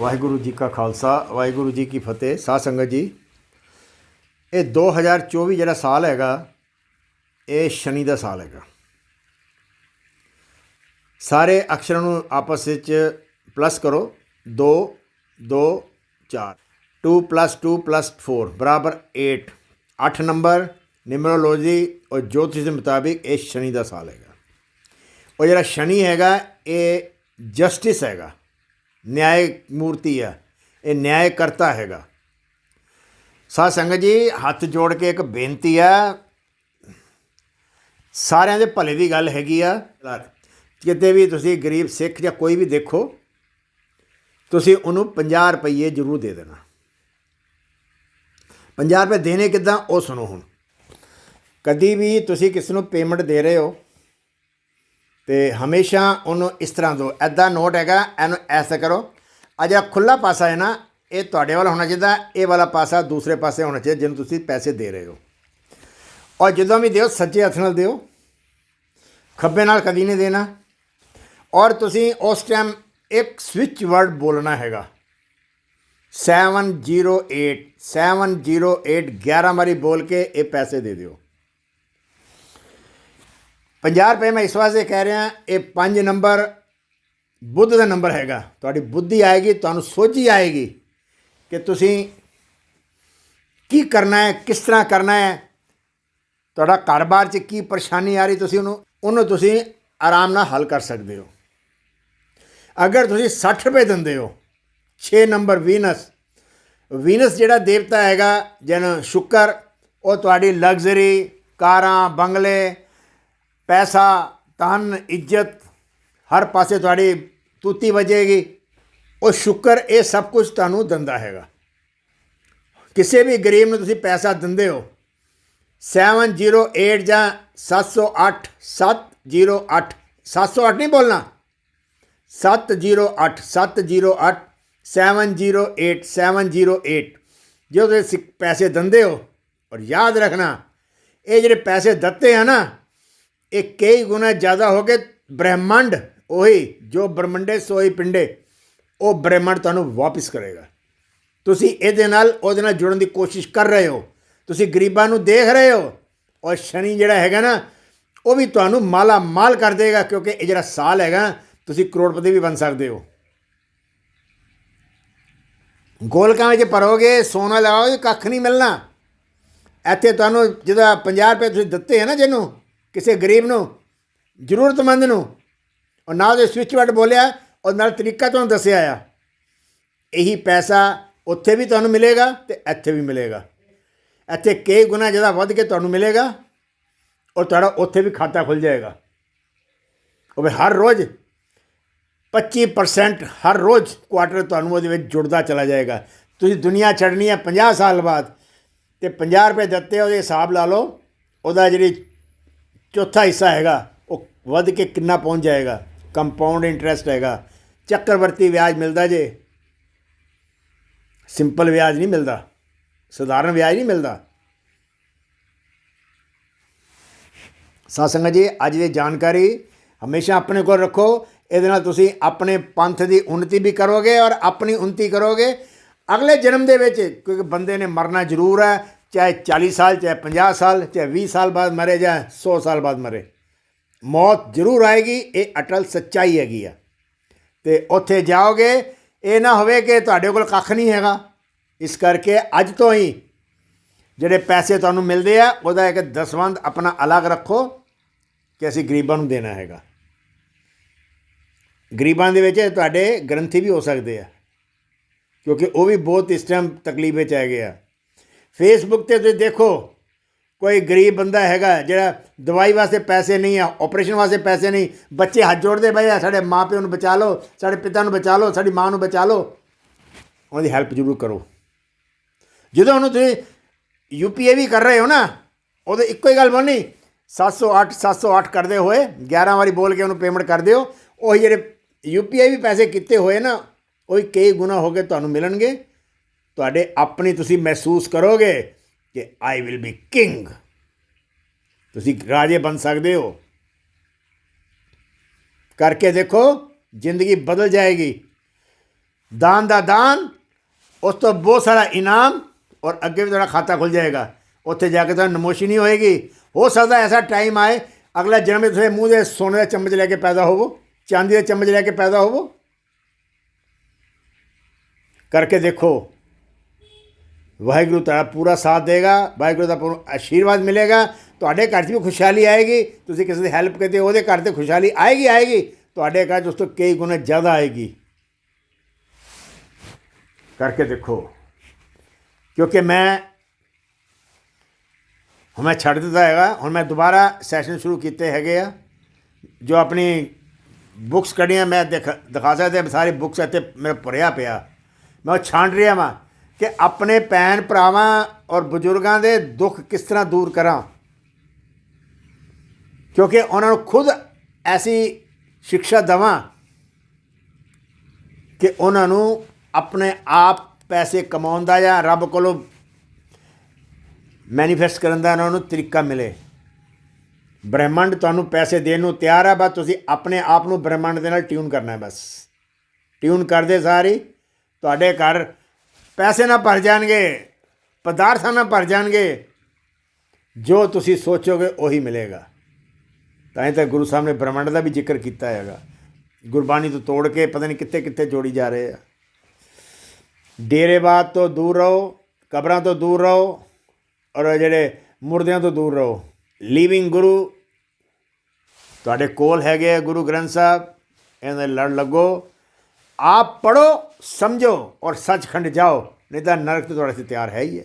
ਵਾਹਿਗੁਰੂ ਜੀ ਕਾ ਖਾਲਸਾ, ਵਾਹਿਗੁਰੂ ਜੀ ਕੀ ਫਤਿਹ, ਸਾਧ ਸੰਗਤ ਜੀ। ਇਹ 2024 ਜਿਹੜਾ ਸਾਲ ਹੈਗਾ, ਇਹ ਸ਼ਨੀ ਦਾ ਸਾਲ ਹੈਗਾ। ਸਾਰੇ ਅਕਸ਼ਰਾਂ ਨੂੰ ਆਪਸ ਵਿੱਚ ਪਲੱਸ ਕਰੋ। 2 2 4 2 2 4 ਬਰਾਬਰ 8 8 ਨੰਬਰ, ਨਿਮਰੋਲੋਜੀ ਔਰ ਜੋਤਿਸ਼ ਦੇ ਮੁਤਾਬਿਕ ਇਹ ਸ਼ਨੀ ਦਾ ਸਾਲ ਹੈਗਾ। ਉਹ ਜਿਹੜਾ ਸ਼ਨੀ ਹੈਗਾ, ਇਹ ਜਸਟਿਸ ਹੈਗਾ। ਨਿਆਇ ਮੂਰਤੀ ਹੈ ਇਹ ਨਿਆਇ ਕਰਤਾ ਹੈਗਾ ਸਾਧ ਸੰਗਤ ਜੀ ਹੱਥ ਜੋੜ ਕੇ ਇੱਕ ਬੇਨਤੀ ਆ ਸਾਰਿਆਂ ਦੇ ਭਲੇ ਦੀ ਗੱਲ ਹੈਗੀ ਆ ਕਿਤੇ ਵੀ ਤੁਸੀਂ ਗਰੀਬ ਸਿੱਖ ਜਾਂ ਕੋਈ ਵੀ ਦੇਖੋ ਤੁਸੀਂ ਉਹਨੂੰ 50 ਰੁਪਏ ਜ਼ਰੂਰ ਦੇ ਦੇਣਾ 50 ਰੁਪਏ ਦੇਣੇ ਕਿਦਾਂ ਉਹ ਸੁਣੋ ਹੁਣ ਕਦੀ ਵੀ ਤੁਸੀਂ ਕਿਸ ਨੂੰ ਪੇਮੈਂਟ ਦੇ ਰਹੇ ਹੋ ਤੇ ਹਮੇਸ਼ਾ ਉਹਨੂੰ ਇਸ ਤਰ੍ਹਾਂ ਦਿਓ ਐਦਾਂ ਨੋਟ ਹੈਗਾ, ਇਹਨੂੰ ਐਸਾ ਕਰੋ। ਆ ਜਿਹੜਾ ਖੁੱਲਾ ਪਾਸਾ ਹੈ ਨਾ, ਇਹ ਤੁਹਾਡੇ ਵੱਲ ਹੋਣਾ ਚਾਹੀਦਾ, ਇਹ ਵਾਲਾ ਪਾਸਾ ਦੂਸਰੇ ਪਾਸੇ ਹੋਣਾ ਚਾਹੀਦਾ, ਜਿਹਨੂੰ ਤੁਸੀਂ ਪੈਸੇ ਦੇ ਰਹੇ ਹੋ। ਔਰ ਜਦੋਂ ਵੀ ਦਿਓ, ਸੱਜੇ ਹੱਥ ਨਾਲ ਦਿਓ। ਖੱਬੇ ਨਾਲ ਕਦੀ ਨਹੀਂ ਦੇਣਾ। ਔਰ ਤੁਸੀਂ ਉਸ ਟਾਈਮ ਇੱਕ ਸਵਿਚ ਵਰਡ ਬੋਲਣਾ ਹੈਗਾ। 708 708 11 ਵਾਰੀ ਬੋਲ ਕੇ ਇਹ ਪੈਸੇ ਦੇ ਦਿਓ। 50 ਰੁਪਏ ਮੈਂ ਇਸ ਵਾਸਤੇ ਕਹਿ ਰਿਹਾ, ਇਹ 5 ਨੰਬਰ ਬੁੱਧ ਦਾ ਨੰਬਰ ਹੈਗਾ। ਤੁਹਾਡੀ ਬੁੱਧੀ ਆਏਗੀ, ਤੁਹਾਨੂੰ ਸੋਝੀ ਆਏਗੀ ਕਿ ਤੁਸੀਂ ਕੀ ਕਰਨਾ ਹੈ, ਕਿਸ ਤਰ੍ਹਾਂ ਕਰਨਾ ਹੈ, ਤੁਹਾਡਾ ਕਾਰੋਬਾਰ 'ਚ ਕੀ ਪਰੇਸ਼ਾਨੀ ਆ ਰਹੀ, ਤੁਸੀਂ ਉਹਨੂੰ ਉਹਨੂੰ ਤੁਸੀਂ ਆਰਾਮ ਨਾਲ ਹੱਲ ਕਰ ਸਕਦੇ ਹੋ। ਅਗਰ ਤੁਸੀਂ 60 ਰੁਪਏ ਦਿੰਦੇ ਹੋ 6 ਨੰਬਰ ਵੀਨਸ ਵੀਨਸ ਜਿਹੜਾ ਦੇਵਤਾ ਹੈਗਾ ਜਨ ਸ਼ੁਕਰ, ਉਹ ਤੁਹਾਡੀ ਲਗਜ਼ਰੀ, ਕਾਰਾਂ, ਬੰਗਲੇ ਪੈਸਾ, ਧਨ, ਇੱਜ਼ਤ ਹਰ ਪਾਸੇ ਤੁਹਾਡੀ ਤੂਤੀ ਵਜੇਗੀ। ਉਹ ਸ਼ੁਕਰ ਇਹ ਸਭ ਕੁਝ ਤੁਹਾਨੂੰ ਦਿੰਦਾ ਹੈਗਾ। ਕਿਸੇ ਵੀ ਗਰੀਬ ਨੂੰ ਤੁਸੀਂ ਪੈਸਾ ਦਿੰਦੇ ਹੋ 708 ਜਾਂ 708 708 708 ਨਹੀਂ ਬੋਲਣਾ। 708 708 708 708 ਜੋ ਤੁਸੀਂ ਪੈਸੇ ਦਿੰਦੇ ਹੋ, ਔਰ ਯਾਦ ਰੱਖਣਾ, ਇਹ ਜਿਹੜੇ ਪੈਸੇ ਦਿੱਤੇ ਆ ਨਾ ਇਹ ਕਈ ਗੁਣਾ ਜ਼ਿਆਦਾ ਹੋ ਕੇ ਬ੍ਰਹਿਮੰਡ, ਉਹੀ ਜੋ ਬ੍ਰਹਮੰਡੇ ਸੋਈ ਪਿੰਡੇ, ਉਹ ਬ੍ਰਹਿਮੰਡ ਤੁਹਾਨੂੰ ਵਾਪਸ ਕਰੇਗਾ। ਤੁਸੀਂ ਇਹਦੇ ਨਾਲ, ਉਹਦੇ ਨਾਲ ਜੁੜਨ ਦੀ ਕੋਸ਼ਿਸ਼ ਕਰ ਰਹੇ ਹੋ। ਤੁਸੀਂ ਗਰੀਬਾਂ ਨੂੰ ਦੇਖ ਰਹੇ ਹੋ। ਔਰ ਸ਼ਨੀ ਜਿਹੜਾ ਹੈਗਾ ਨਾ, ਉਹ ਵੀ ਤੁਹਾਨੂੰ ਮਾਲਾ ਮਾਲ ਕਰ ਦੇਗਾ, ਕਿਉਂਕਿ ਇਹ ਜਿਹੜਾ ਸਾਲ ਹੈਗਾ, ਤੁਸੀਂ ਕਰੋੜਪਤੀ ਵੀ ਬਣ ਸਕਦੇ ਹੋ। ਗੋਲਕਾਂ ਵਿੱਚ ਭਰੋਗੇ, ਸੋਨਾ ਲਾਓਗੇ ਕੱਖ ਨਹੀਂ ਮਿਲਣਾ। ਇੱਥੇ ਤੁਹਾਨੂੰ ਜਿਹਦਾ 50 ਰੁਪਏ ਤੁਸੀਂ ਦਿੱਤੇ ਹੈ ਨਾ ਜਿਹਨੂੰ ਕਿਸੇ ਗਰੀਬ ਨੂੰ, ਜ਼ਰੂਰਤਮੰਦ ਨੂੰ ਔਰ ਨਾਲ ਦੇ ਸਵਿਚ ਵਰਡ ਬੋਲਿਆ ਔਰ ਨਾਲ ਤਰੀਕਾ ਤੁਹਾਨੂੰ ਦੱਸਿਆ ਆ। ਇਹੀ ਪੈਸਾ ਉੱਥੇ ਵੀ ਤੁਹਾਨੂੰ ਮਿਲੇਗਾ ਤੇ ਇੱਥੇ ਵੀ ਮਿਲੇਗਾ। ਇੱਥੇ ਕਈ ਗੁਣਾ ਜ਼ਿਆਦਾ ਵੱਧ ਕੇ ਤੁਹਾਨੂੰ ਮਿਲੇਗਾ ਔਰ ਤੁਹਾਡਾ ਉੱਥੇ ਵੀ ਖਾਤਾ ਖੁੱਲ ਜਾਏਗਾ। ਉਹ ਵੀ ਹਰ ਰੋਜ਼ 25% ਹਰ ਰੋਜ਼ ਕੁਆਟਰ ਤੁਹਾਨੂੰ ਉਹਦੇ ਵਿੱਚ ਜੁੜਦਾ ਚਲਾ ਜਾਏਗਾ। ਤੁਸੀਂ ਦੁਨੀਆ ਛੱਡਣੀ ਹੈ 50 ਸਾਲ ਬਾਅਦ ਤੇ 50 ਰੁਪਏ ਦਿੱਤੇ ਉਹਦੇ ਹਿਸਾਬ ਲਾ ਲਓ, ਉਹਦਾ ਜਿਹੜੀ ਚੌਥਾ ਹਿੱਸਾ ਹੈਗਾ, ਉਹ ਵੱਧ ਕੇ ਕਿੰਨਾ ਪਹੁੰਚ ਜਾਏਗਾ ਕੰਪਾਊਂਡ ਇੰਟਰਸਟ ਹੈਗਾ। ਚੱਕਰਵਰਤੀ ਵਿਆਜ ਮਿਲਦਾ ਜੇ ਸਿੰਪਲ ਵਿਆਜ ਨਹੀਂ ਮਿਲਦਾ, ਸਧਾਰਨ ਵਿਆਜ ਨਹੀਂ ਮਿਲਦਾ। ਸਾਸੰਗ ਜੀ, ਅੱਜ ਦੀ ਜਾਣਕਾਰੀ ਹਮੇਸ਼ਾ ਆਪਣੇ ਕੋਲ ਰੱਖੋ, ਇਹਦੇ ਨਾਲ ਤੁਸੀਂ ਆਪਣੇ ਪੰਥ ਦੀ ਉન્નਤੀ ਵੀ ਕਰੋਗੇ ਔਰ ਆਪਣੀ ਉન્નਤੀ ਕਰੋਗੇ। ਅਗਲੇ ਜਨਮ ਦੇ ਵਿੱਚ, ਕਿਉਂਕਿ ਬੰਦੇ ਨੇ ਮਰਨਾ ਜ਼ਰੂਰ ਹੈ ਚਾਹੇ 40 ਸਾਲ, ਚਾਹੇ 50 ਸਾਲ, ਚਾਹੇ 20 ਸਾਲ ਬਾਅਦ ਮਰੇ ਜਾਂ 100 ਸਾਲ ਬਾਅਦ ਮਰੇ, ਮੌਤ ਜ਼ਰੂਰ ਆਏਗੀ, ਇਹ ਅਟਲ ਸੱਚਾਈ ਹੈਗੀ ਆ। ਤੇ ਉੱਥੇ ਜਾਓਗੇ, ਇਹ ਨਾ ਹੋਵੇ ਕਿ ਤੁਹਾਡੇ ਕੋਲ ਕੱਖ ਨਹੀਂ ਹੈਗਾ। ਇਸ ਕਰਕੇ ਅੱਜ ਤੋਂ ਹੀ ਜਿਹੜੇ ਪੈਸੇ ਤੁਹਾਨੂੰ ਮਿਲਦੇ ਆ, ਉਹਦਾ ਇੱਕ ਦਸਵੰਦ ਆਪਣਾ ਅਲੱਗ ਰੱਖੋ ਕਿ ਅਸੀਂ ਗਰੀਬਾਂ ਨੂੰ ਦੇਣਾ ਹੈਗਾ। ਗਰੀਬਾਂ ਦੇ ਵਿੱਚ ਤੁਹਾਡੇ ਗ੍ਰੰਥੀ ਵੀ ਹੋ ਸਕਦੇ ਆ, ਕਿਉਂਕਿ ਉਹ ਵੀ ਬਹੁਤ ਇਸ ਟਾਈਮ ਤਕਲੀਫ ਵਿੱਚ ਹੈਗੇ ਆ। ਫੇਸਬੁੱਕ ਤੇ ਤੁਸੀਂ ਦੇਖੋ, ਕੋਈ ਗਰੀਬ ਬੰਦਾ ਹੈਗਾ ਜਿਹੜਾ ਦਵਾਈ ਵਾਸਤੇ ਪੈਸੇ ਨਹੀਂ ਆ ਆਪਰੇਸ਼ਨ ਵਾਸਤੇ ਪੈਸੇ ਨਹੀਂ, ਬੱਚੇ ਹੱਥ ਜੋੜਦੇ ਬਈ ਸਾਡੇ ਮਾਪਿਆਂ ਨੂੰ ਬਚਾ ਲਓ, ਸਾਡੇ ਪਿਤਾ ਨੂੰ ਬਚਾ ਲਓ, ਸਾਡੀ ਮਾਂ ਨੂੰ ਬਚਾ ਲਓ, ਉਹਦੀ ਹੈਲਪ ਜ਼ਰੂਰ ਕਰੋ। ਜਦੋਂ ਉਹਨੂੰ ਤੁਸੀਂ ਯੂਪੀਏ ਵੀ ਕਰ ਰਹੇ ਹੋ ਨਾ ਉਹਦੇ ਇੱਕੋ ਹੀ ਗੱਲ ਬੋਲਣੀ 708 708 ਕਰਦੇ ਹੋਏ 11 ਵਾਰੀ ਬੋਲ ਕੇ ਉਹਨੂੰ ਪੇਮੈਂਟ ਕਰ ਦਿਓ, ਉਹ ਜਿਹੜੇ ਯੂਪੀਆਈ ਵੀ ਪੈਸੇ ਕੀਤੇ ਹੋਏ ਨਾ, ਉਹ ਕਈ ਗੁਣਾ ਹੋ ਕੇ ਤੁਹਾਨੂੰ ਮਿਲਣਗੇ। ਤੁਹਾਡੇ ਆਪਣੀ ਤੁਸੀਂ ਮਹਿਸੂਸ ਕਰੋਗੇ ਕਿ ਆਈ ਵਿਲ ਬੀ ਕਿੰਗ ਤੁਸੀਂ ਰਾਜੇ ਬਣ ਸਕਦੇ ਹੋ। ਕਰਕੇ ਦੇਖੋ, ਜ਼ਿੰਦਗੀ ਬਦਲ ਜਾਏਗੀ। ਦਾਨ ਦਾ ਦਾਨ, ਉਸ ਤੋਂ ਬਹੁਤ ਸਾਰਾ ਇਨਾਮ ਔਰ ਅੱਗੇ ਵੀ ਤੁਹਾਡਾ ਖਾਤਾ ਖੁੱਲ ਜਾਏਗਾ। ਉੱਥੇ ਜਾ ਕੇ ਤੁਹਾਨੂੰ ਨਮੋਸ਼ੀ ਨਹੀਂ ਹੋਏਗੀ। ਹੋ ਸਕਦਾ ਐਸਾ ਟਾਈਮ ਆਏ, ਅਗਲਾ ਜਨਮ ਵਿੱਚ ਤੁਸੀਂ ਮੂੰਹ ਦੇ ਸੋਨੇ ਦਾ ਚਮਚ ਲੈ ਕੇ ਪੈਦਾ ਹੋਵੋ, ਚਾਂਦੀ ਦਾ ਚਮਚ ਲੈ ਕੇ ਪੈਦਾ ਹੋਵੋ। ਕਰਕੇ ਦੇਖੋ ਵਾਹਿਗੁਰੂ ਤੁਹਾਡਾ ਪੂਰਾ ਸਾਥ ਦੇਗਾ, ਵਾਹਿਗੁਰੂ ਦਾ ਪੂਰਾ ਆਸ਼ੀਰਵਾਦ ਮਿਲੇਗਾ। ਤੁਹਾਡੇ ਘਰ 'ਚ ਵੀ ਖੁਸ਼ਹਾਲੀ ਆਏਗੀ, ਤੁਸੀਂ ਕਿਸੇ ਦੀ ਹੈਲਪ ਕਰਦੇ ਉਹਦੇ ਘਰ ਤੇ ਖੁਸ਼ਹਾਲੀ ਆਏਗੀ ਆਏਗੀ। ਤੁਹਾਡੇ ਘਰ 'ਚ ਉਸ ਤੋਂ ਕਈ ਗੁਣਾ ਜ਼ਿਆਦਾ ਆਏਗੀ। ਕਰਕੇ ਦੇਖੋ, ਕਿਉਂਕਿ ਮੈਂ, ਹੁਣ ਮੈਂ ਛੱਡ ਦਿੱਤਾ ਹੈਗਾ, ਹੁਣ ਮੈਂ ਦੁਬਾਰਾ ਸੈਸ਼ਨ ਸ਼ੁਰੂ ਕੀਤੇ ਹੈਗੇ ਆ। ਜੋ ਆਪਣੀ ਬੁੱਕਸ ਕੱਢੀਆਂ, ਮੈਂ ਦਿਖ, ਦਿਖਾ ਸਕਦਾ, ਸਾਰੀ ਬੁੱਕਸ ਇੱਥੇ ਮੈਂ ਭਰਿਆ ਪਿਆ। ਮੈਂ ਉਹ ਛਾਂਟ ਰਿਹਾ ਵਾਂ। ਕਿ ਆਪਣੇ ਭੈਣ ਭਰਾਵਾਂ ਔਰ ਬਜ਼ੁਰਗਾਂ ਦੇ ਦੁੱਖ ਕਿਸ ਤਰ੍ਹਾਂ ਦੂਰ ਕਰਾਂ? ਕਿਉਂਕਿ ਉਹਨਾਂ ਨੂੰ ਖੁਦ ਐਸੀ ਸਿੱਖਿਆ ਦਵਾਂ ਕਿ ਉਹਨਾਂ ਨੂੰ ਆਪਣੇ ਆਪ ਪੈਸੇ ਕਮਾਉਣ ਦਾ ਜਾਂ ਰੱਬ ਕੋਲੋਂ ਮੈਨੀਫੈਸਟ ਕਰਨ ਦਾ ਉਹਨਾਂ ਨੂੰ ਤਰੀਕਾ ਮਿਲੇ। ਬ੍ਰਹਿਮੰਡ ਤੁਹਾਨੂੰ ਪੈਸੇ ਦੇਣ ਨੂੰ ਤਿਆਰ ਹੈ ਬਸ ਤੁਸੀਂ ਆਪਣੇ ਆਪ ਨੂੰ ਬ੍ਰਹਿਮੰਡ ਦੇ ਨਾਲ ਟਿਊਨ ਕਰਨਾ ਹੈ ਬਸ। ਟਿਊਨ ਕਰਦੇ ਸਾਰੀ ਤੁਹਾਡੇ ਘਰ ਪੈਸੇ ਨਾ ਭਰ ਜਾਣਗੇ, ਪਦਾਰਥਾਂ ਨਾ ਭਰ ਜਾਣਗੇ, ਜੋ ਤੁਸੀਂ ਸੋਚੋਗੇ ਉਹੀ ਮਿਲੇਗਾ। ਤਾਂ ਹੀ ਤਾਂ ਗੁਰੂ ਸਾਹਿਬ ਨੇ ਬ੍ਰਹਮੰਡ ਦਾ ਵੀ ਜ਼ਿਕਰ ਕੀਤਾ ਹੈਗਾ। ਗੁਰਬਾਣੀ ਤੋਂ ਤੋੜ ਕੇ ਪਤਾ ਨਹੀਂ ਕਿੱਥੇ ਕਿੱਥੇ ਜੋੜੀ ਜਾ ਰਹੇ ਆ। ਡੇਰੇਵਾਦ ਤੋਂ ਦੂਰ ਰਹੋ, ਕਬਰਾਂ ਤੋਂ ਦੂਰ ਰਹੋ, ਔਰ ਜਿਹੜੇ ਮੁਰਦਿਆਂ ਤੋਂ ਦੂਰ ਰਹੋ। ਲਿਵਿੰਗ ਗੁਰੂ, ਤੁਹਾਡੇ ਕੋਲ ਹੈਗੇ ਆ ਗੁਰੂ ਗ੍ਰੰਥ ਸਾਹਿਬ, ਇਹਨਾਂ ਦੇ ਲੜ ਲੱਗੋ। ਆਪ ਪੜੋ ਸਮਝੋ ਔਰ ਸੱਚਖੰਡ ਜਾਓ, ਨਹੀਂ ਤਾਂ ਨਰਕ ਤੇ ਤੁਹਾਡੇ ਤੇ ਤਿਆਰ ਹੈ ਹੀ ਹੈ।